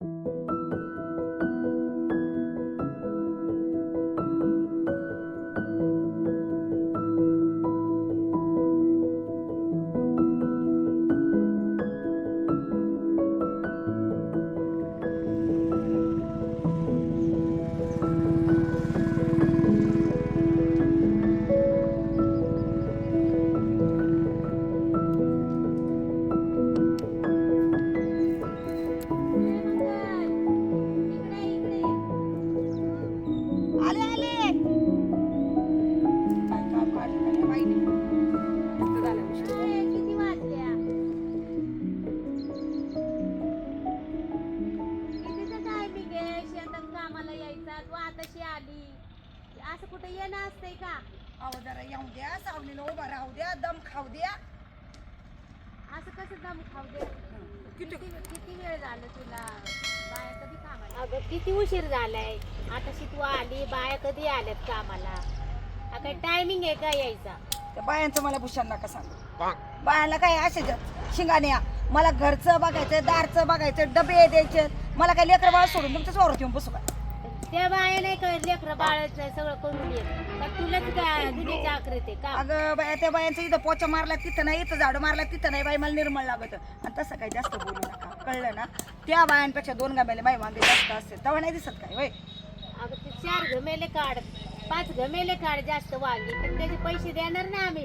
आले आताशी आली. असं कुठं येणं असतंय का? अहो जरा येऊ द्या सावलीला उभा राहू द्या दम खाऊ द्या. असं कसं दम खाऊ दे किती? वेळ झालं तुला? बाया कधी कामाला? अगं किती उशीर झालाय? आताशी तू आली बाया कधी आल्यात कामाला? अगं टायमिंग आहे का यायचा? त्या बायांचं मला भूषण नका सांगू. बायांना काय असे शिंगाण्या मला घरचं बघायचं दारचं बघायचं डबे द्यायचे मला काय लेकर बाळ सोडून तुमच्यासमोर येऊन बसू काय त्या बाया नाही कळत लेकरं बाळाचं सगळं करून येत का तुलाच काय दुनियाची आकृत आहे का? अगं बाया त्या बायांचं इथं पोचा मारला तिथं नाही इथं झाडू मारला तिथं नाही बाई मला निर्मळ लागत. आणि तसं काही जास्त बोलू नका. कळलं ना? त्या बायांपेक्षा दोन गाम्याला बाई मागे जास्त असते. तेव्हा नाही दिसत काय वय? अगं ते चार घमेले काढ. पाच घमेले काढ जास्त वांगी पण त्याचे पैसे देणार ना आम्ही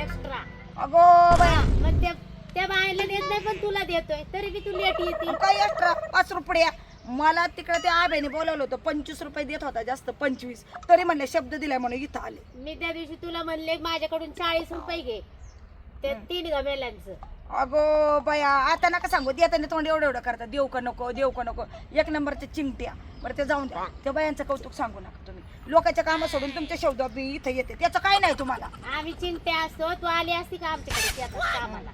एक्स्ट्रा अगो बाया मग त्या त्या बायला देत नाही पण तुला देतोय. तरी बी तू लेट येते. काय एक्स्ट्रा पाच रुपया. मला तिकडे त्या आब्याने बोलावलं होतं पंचवीस रुपये देत होता जास्त पंचवीस. तरी म्हणले शब्द दिलाय म्हणून इथं आले. मी त्या दिवशी तुला म्हणले माझ्याकडून चाळीस रुपये घे. त्या तीन घमेल्यांचं अगो बया आता नका सांगू देताना तोंड एवढं एवढं करता. देऊ का नको देऊ का नको. एक नंबरच्या चिंगट्या बरं ते जाऊन द्या. त्या बायांचं कौतुक सांगू नका तुम्ही. लोकांच्या कामं सोडून तुमच्या शब्द मी इथं येते. त्याचं काय नाही तुम्हाला? आम्ही चिंते असतो तू आली असती का आमच्याकडे? शेतात कामाला.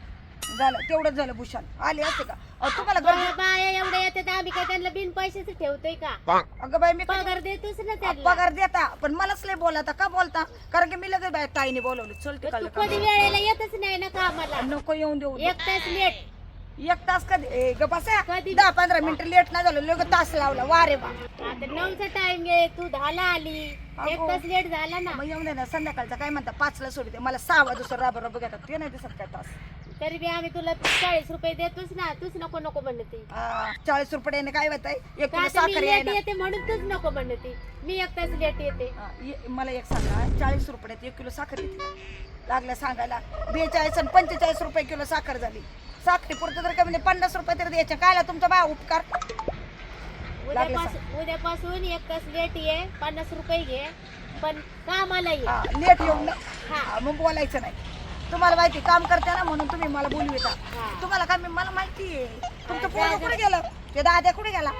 झालं तेवढंच झालं भूषण. आले असते का? अहो, तुम्हाला गरज बाया एवढ्या येतात आम्ही काय त्यांना बिन पैशाच ठेवतोय का? अगं बाई मी कधी- पगार देतोच ना त्यांना. पगार देता पण मलाच लय बोलता. का बोलता? कारण की मी लगेच बाय ताईने बोलवलं. चल तू कधी वेळेला येतच नाही ना कामाला. नको येऊन देऊ. एक तास लेट. एक तास कधी ए, ग बसा. कधी? दहा पंधरा मिनिटं लेट नाही झालं. लोक तास लावला. वा रे वा आता नऊचा टाइम आहे तू दहाला आली. एक अगो. तास लेट झाला ना. मग येऊन दे ना. संध्याकाळचं काय म्हणता? पाचला सोडते मला सहा वाजता राबर रब घेतात. ते नाही दिसत काय तास. तरी बी आम्ही तुला चाळीस रुपये देतोच ना तूच नको नको म्हणते. आ, चाळीस रुपयाने काय होत का मी साखर लेट यायला. येते म्हणून तूच नको म्हणते. मी एक तास लेट येते. ये- मला एक सांगा चाळीस रुपयात एक किलो साखर येते का? लागलं सांगायला. बेचाळीस आणि पंचेचाळीस रुपये किलो साखर झाली. साखरी पुरतं तर कमी नाही पन्नास रुपये तरी द्यायचे. कायला तुमचा बाय उपकार? लागलं उद्यापासून उद्यापासून एक तास लेट ये पन्नास रुपये घे पण कामाला ये. हा, लेट येऊन ना हा. हा, मग बोलायचं नाही. तुम्हाला माहिती काम करते ना म्हणून तुम्ही मला बोलविता. तुम्हाला काय मी- मला माहिती आहे. तुमचं पोरं जा- कुठे गेलं? ते दाद्या कुठे गेला?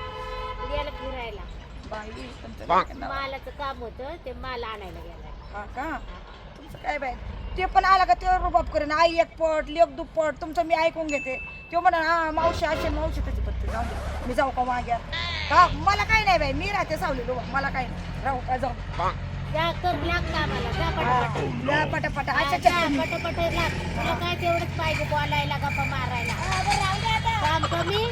गेला फिरायला. बाई तुमचं काय नाव? मालाचं काम होतं ते माल आणायला गेला हा का? तुमचं काय बाय ते पण आला का ते रुबाब करेन. आई एक पट लेख दुप्पट तुमचं मी ऐकून घेते. तो म्हणा हा मावशी असे मावशी त्याची पत्ती जाऊ दे. मी जाऊ का माग्यात का? मला काय नाही बाई. मी राहते सावली लोक मला काय नाही. राहू का? जाऊ. जा कर लाग कामाला जा पटापट. पटापट. अच्छा जा, पटापट लाग तुला काय तेवढंच पाहिजे बोलायला गप्पा मारायला. काम कमी?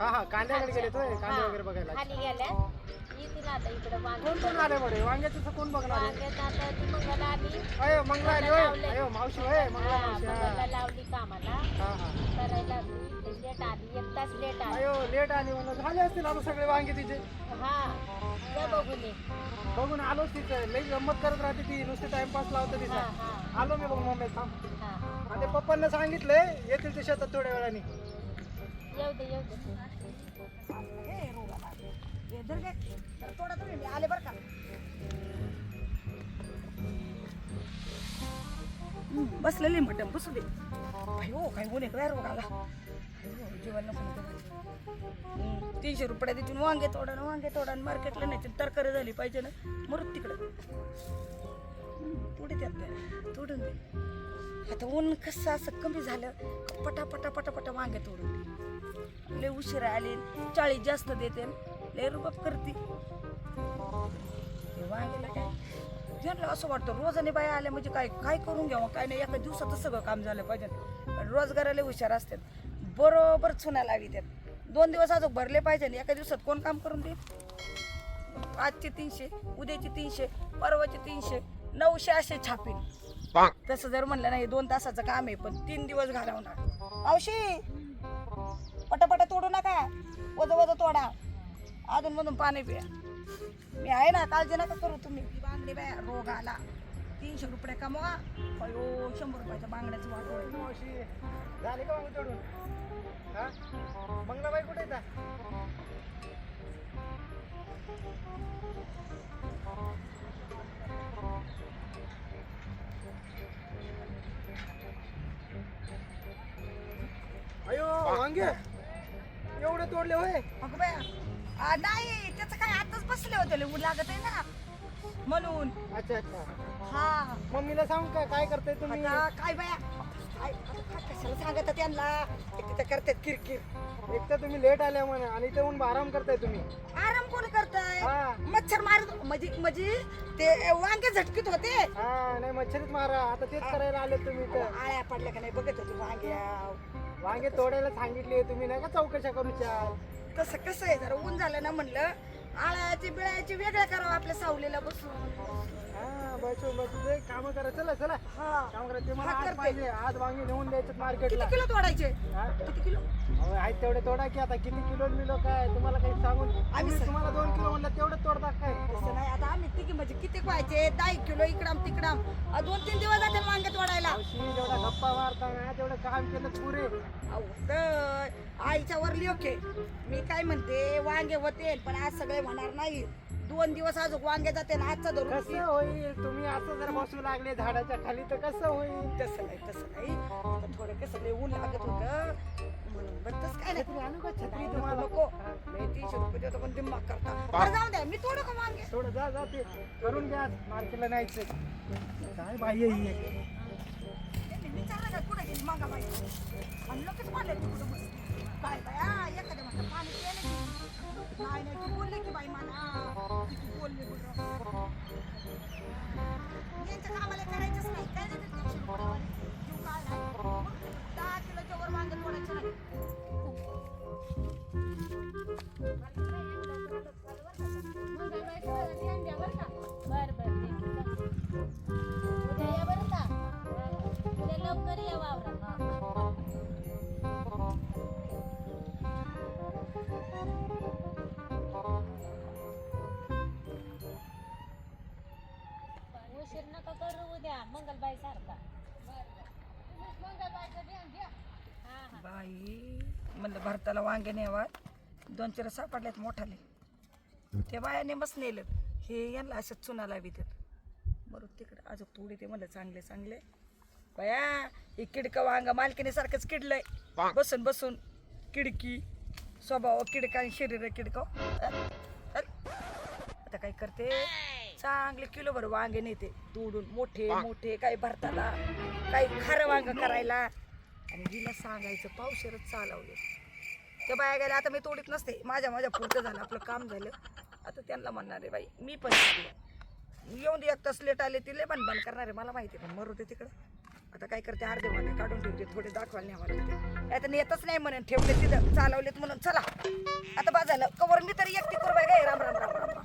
हा हा कांद्याकडे गेले कांदे वगैरे बघायला. खाली गेल्या. येतील आता इकडे कोण कोण आले बडे वांग्याचं तर कोण बघणार आहे? वांग्यात आता ती मंगल आली. अयो मंगला आली होय लावलंय. अयो मावशी होय मंगला हा, मावशी हा. लावली कामाला. हा हा. करायला लेट आली. एक तास लेट आली. अयो लेट आली म्हणून झाले असतील आता सगळे वांगे तिचे? हा बघून ये. बघून आलोच तिथं. लई गंमत करत राहते ती. नुसती टाइमपास लावतं हा तिथं हा. आलो मी बघ मम्मी थांब. हा. आणि पप्पांना सांगितलंय येतील ते शेतात थोड्या वेळाने. येऊ दे येऊ दे. हे रोगाला. हे धर घे. जरा थोडं तुम्ही मी आले बरं का बसलेली मटम बसू दे अयो काय होणे काय रोगाला नको. हम्म, तीनशे रुपये देतील वांगे तोडा वांगे तोडा मार्केटला नाही तरकारी झाली पाहिजे ना. मरत तिकडं. तोडी त्यात तोडून दे. आता ऊन कसं असं कमी झालं पटा पटा पटा पटा वांगे तोडून दे. लय उशिरा आले चाळीस जास्त देते लय रुबाब करते. हे काय? त्यांना असं वाटतं रोजाने बाया आल्या म्हणजे काय काय करून घ्यावं? काय नाही एका दिवसातच सगळं काम झालं पाहिजे. पण रोजगाराला हुशार असतात. बरोबर चुना लावी त्यात दोन दिवस अजून भरले पाहिजे एका दिवसात कोण काम करून देईल? आजचे तीनशे उद्याचे तीनशे परवाचे तीनशे नऊशे असे छापील. तसं जर म्हणलं नाही दोन तासाचं काम आहे पण तीन दिवस घालवणार. पटापटा नका वज वज तोडा. अजून मधून पाणी पिया. मी आहे ना काळजी नका करू तुम्ही. ती बांगडी बाया रोग आला तीनशे रुपये कमवा. अयो शंभर रुपयाच्या बांगड्याचं वाटोळ मावशी. झाले का मग तोडून हा? मंगलाबाई कुठे येतात अयो वांगे. एवढे तोडले होय? अगं बाया आ, नाही त्याचं काय आताच बसले होते ऊन लागत आहे ना. म्हणून. अच्छा अच्छा. हा. मम्मीला सांग का काय करताय तुम्ही? आता काय बाया? काय आता काय कशाला सांगत त्यांना ते तिथं करतात किरकिर. एक तर तुम्ही लेट आल्या म्हणा आणि इथे येऊन आराम करताय तुम्ही. आराम कोण करताय हा. मच्छर मारत म्हणजे म्हणजे ते वांगे झटकीत होते. हा नाही मच्छरीच मारा. आता तेच करायला आले तुम्ही इथं. आळ्या पडल्या का नाही? बघत होते वांग्या वांगे तोडायला सांगितले तुम्ही नाही का? चौकशा करू चाल. तसं कसं आहे? जरा ऊन झालं ना म्हणलं आळ्याची बिळाची वेगळ्या करावं आपल्या सावलीला बसून. हा बसून बसून काम करा. चला चला. हा. काम करा. ते मला आज करते. पाहिजे. आज वांगे नेऊन द्यायचे किती मार्केटला किलो तोडायचे? किती किलो? आहेत तेवढे तोडा की आता किती किलो मिलो काय तुम्हाला काही सांगून आम्ही तुम्हाला दोन किलो म्हणलं तेवढं तोडता काय तसं नाही आता आम्ही तिघी म्हणजे किती व्हायचे दहा किलो इकडाम तिकडाम अ, दोन तीन दिवस जाते वांगे तोडायला जेवढा गप्पा मारता ना तेवढं काम केलं पुरे. तर आईच्या वर लिओके मी काय म्हणते वांगे होते पण आज सगळे होणार नाही. दोन दिवस अजून वांगे जाते ना आजचा धरून कसं होईल? तुम्ही असं जर बसू लागले झाडाच्या खाली तर कसं होईल? तसं नाही तसं नाही. आता थोडं कसं लय ऊन लागत होतं. म्हणून बरं तसं काय छत्री नाही आणू का छत्री नाही, तुम्हाला नको. लय तीनशे रुपये देतो पण दिमाग करता. बरं जाऊ द्या मी तोडू का वांगे थोडं जा जा ते. करून घ्या मार्केटला न्यायचं. काय ही? विचारलं का कुठे गेली मागा बाई? आणि लगेच म्हणले तू कुठं बसली. काय बाया एखाद्या म्हणलं पाणी प्यायला की नाही नाही तू बोलले की बाई मला. किती बोलले बरं यांच्या कामाला करायचंच नाही. काय नाही मंगलबाई सारखा बाई म्हणलं भारताला वांगे नेवा दोन चार सापडल्यात मोठाले. ते बायाने मस्त नेलं हे यांना असं चुना लावितात बरोबर तिकडे. अजून थोडे ते म्हणलं चांगले चांगले. बाया हे किडकं वांग मालकीने सारखंच किडलंय बसून बसून. किडकी. स्वभाव किडका आणि शरीर किडकं. आता काय करते? चांगले किलोभर वांगे नेते तोडून मोठे मोठे काही भरताला काही खारं वांग करायला. आणि हिला सांगायचं पावशेरच चालवले. त्या बाया गेल्या आता मी तोडीत नसते. माझ्या माझ्या पुरतं झालं आपलं काम झालं. आता त्यांना म्हणणार आहे बाई मी पण. येऊन दे एक तास लेट आले तिले पण बंद करणार आहे मला माहिती आहे, पण मरू दे तिकडं. आता काय करते अर्धे वांगे काढून ठेवते थोडे दाखवायला न्यावं लागते. आता नेतच नाही म्हणून ठेवले तिथं चालवलेत म्हणून. चला. आता बा झालं कवर मी तरी एकटी करू बाई काय राम राम राम राम राम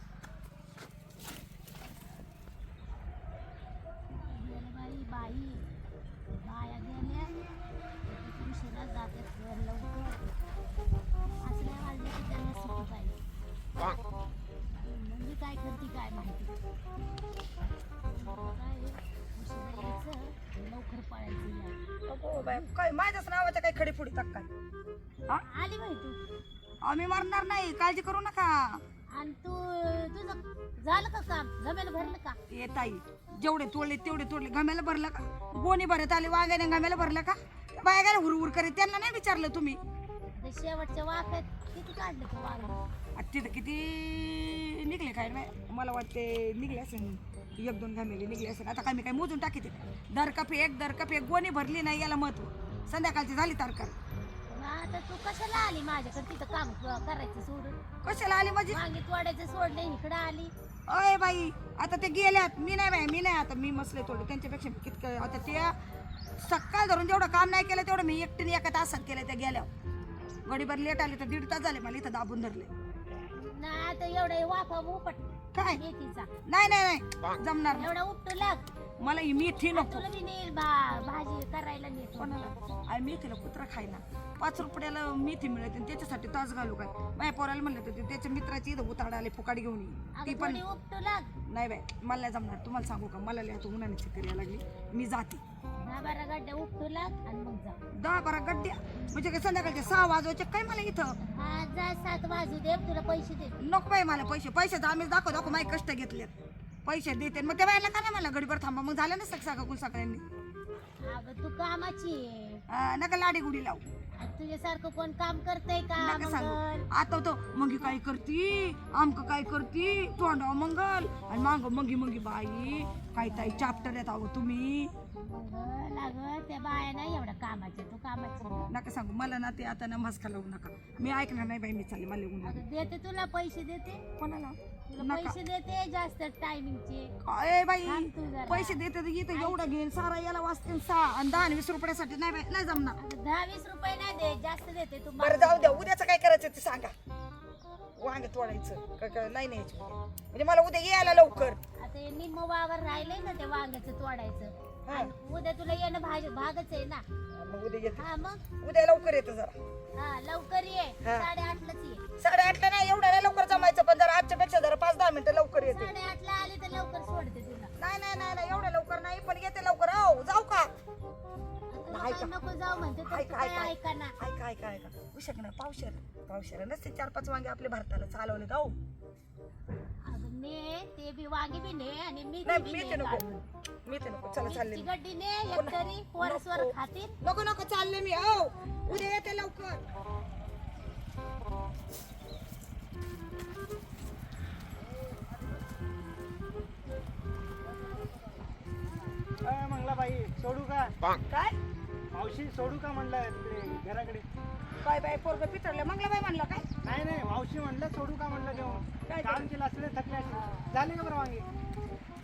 बाई. बाई बाया गेल्या. उशिरा जातात घर लवकर. असल्या वाजले की त्यांना सुट्टी पाहिजे. म्हणजे काय करते काय माहिती? काय उशिरा यायचं आणि लवकर पळायचं या. अगो बाई काय माझ्याच नावाच्या काही खडी फुडी टाक काय हा? आली बाई तू. आम्ही मारणार नाही काळजी करू नका. आणि तू तुझं झालं का काम? जमेल भरलं का? ये ताई. जेवढे तोडले तेवढे तोडले. गम्याला भरलं का? गोणी भरत आले वांग्याने गम्याला भरलं का? बाया गेल्या हुरहुर करीत त्यांना नाही विचारलं तुम्ही. आता शेवटच्या वाफ्यात किती काढलं तू आता तिथं किती निघले काय नाही? मला वाटते निघले असेल. एक दोन घामेली निघले असेल. आता काय मी काय मोजून टाकी दर कप एक दर कप एक. गोणी भरली नाही याला महत्त्व. संध्याकाळची झाली तारकार मग आता तू कशाला आली माझ्याकडे? तिथं काम क- करायचं सोडून. कशाला आली माझी? वांगी तोडायचं सोडलं इकडं आली. अय बाई आता ते गेल्यात. मी नाही बाई मी नाही आता मी मसले थोडे त्यांच्यापेक्षा कितकं आता त्या सकाळ धरून जेवढं काम नाही केलं तेवढं मी एकटीने एका तासात केलं त्या गेल्या गडीभर लेट आले तर दीड तास झाले मला इथं दाबून धरले. नाही आता एवढा वाफा उपट. काय? मेथीचा. नाही नाही नाही. जमणार नाही. एवढा उपटू लाग. मला ही मेथी नको. तुला मी नेईल भा भाजी करायला नेतो कोणाला? मेथीला कुत्रा खायना पाच रुपयाला मेथी मिळते आणि त्याच्यासाठी तास घालू काय? माझ्या पोराला म्हणलं तर ते त्याच्या मित्राची इथं उताड आले फुकाड घेऊन ये. ती अगं पण थोडी उपटू लाग. नाही बाय मला नाही जमणार. तुम्हाला सांगू का? मला लिहा उन्हाने चक्कर यायला लागली. मी जाते. दहा बारा गड्ड्या उपटू लाग आणि मग जा. दहा बारा गड्ड्या म्हणजे काय संध्याकाळचे सहा वाजवायचे काय मला इथं? हा जा सात वाजू दे तुला पैसे दे नको बाई मला पैसे. पैसे आम्ही दाखव दाखव माझे कष्ट घेतलेत. पैसे देते. मग त्या बायला का नाही मला गडीभर थांबा. मग झालं ना सगळं सगळं सगळ्यांनी. अगं तू कामाची आहे. अं, नका लाडी गुडी लावू. आणि तुझ्यासारखं कोण काम करतय का नका सांगू. मंगल? आता तो मंगी काय करती? आमक काय करती? तोंडाव मंगल. आणि मांग मंगी मंगी बाई. काय ताई चाप्टर येत आहो तुम्ही. मंगल अगं त्या बाया नाही एवढ्या कामाच्या तू कामाची. नका सांगू. मला ना ते आता ना मस्का लावू नका. मी ऐकणार नाही बाई मी चालले मला लिहून अगं देते तुला पैसे देते. कोणाला? तुला नका. पैसे देते जास्त टायमिंगचे काय बाई? थांब तू जरा. पैसे देते तर इथं एवढं घेईन सारा याला वाचते सहा आणि दहा आणि वीस रुपयासाठी नाही बाई नाही जमणार. अगं दहा वीस रुपये नाही दे जास्त देते तू बरं जाऊ द्या उद्याचं काय करायचं ते सांगा. वांग तोडायचं काय नाही न्यायचं. उद्या. म्हणजे मला उद्या यायला लवकर. आता हे निम्म वावर राहिले ना ते वांग्याचं तोडायचं. हा. आणि उद्या तुला येणं भाग भागच आहे ना. मग उद्या येते. हा मग? उद्या लवकर येतं जरा. हा लवकर ये. हा. साडेआठलाच ये. पावशेर पावशेर. नसते चार पाच वांगे आपल्या भारताला चालवले जाऊ अगं ने ते बी वांगी बी ने आणि मी नाही मी ते नको. काढून. मी ते नको चला चालले मी. गड्डी ने एक तरी पोरस्वर नको. खातील नको नको चालले मी हो. उद्या येते लवकर. मंगला बाई सोडू का? काय? मावशी सोडू का म्हणलं तिकडे घराकडे? काय बाय पोरग पितरले मंगला बाय म्हणलं काय? नाही नाही मावशी म्हणलं सोडू का म्हणलं घेऊन काय काम केलं असले थकले असले झाले का बरं वांगे?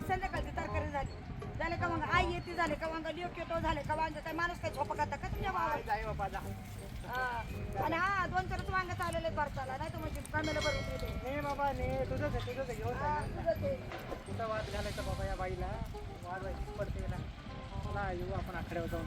संध्याकाळची तरकारी झाली. झाले का मग आई येते झाले का वांग? लिओ येतो झाले का वांग? काय माणूस काय झोपा खाता का तुमच्या भावाला जाय बाबा जा. हा. आणि हा दोन चारच वांग चाललेले भारताला नाही तर म्हणजे कामेला बरोबर येते ने बाबा ने तुझंच आहे तुझंच आहे. घेऊन हा. तुझं ते. कुठं वाद घालायचा बाबा या बाईला? वाद व्हायची पडते ना. चला येऊ आपण आखड्यावर जाऊन.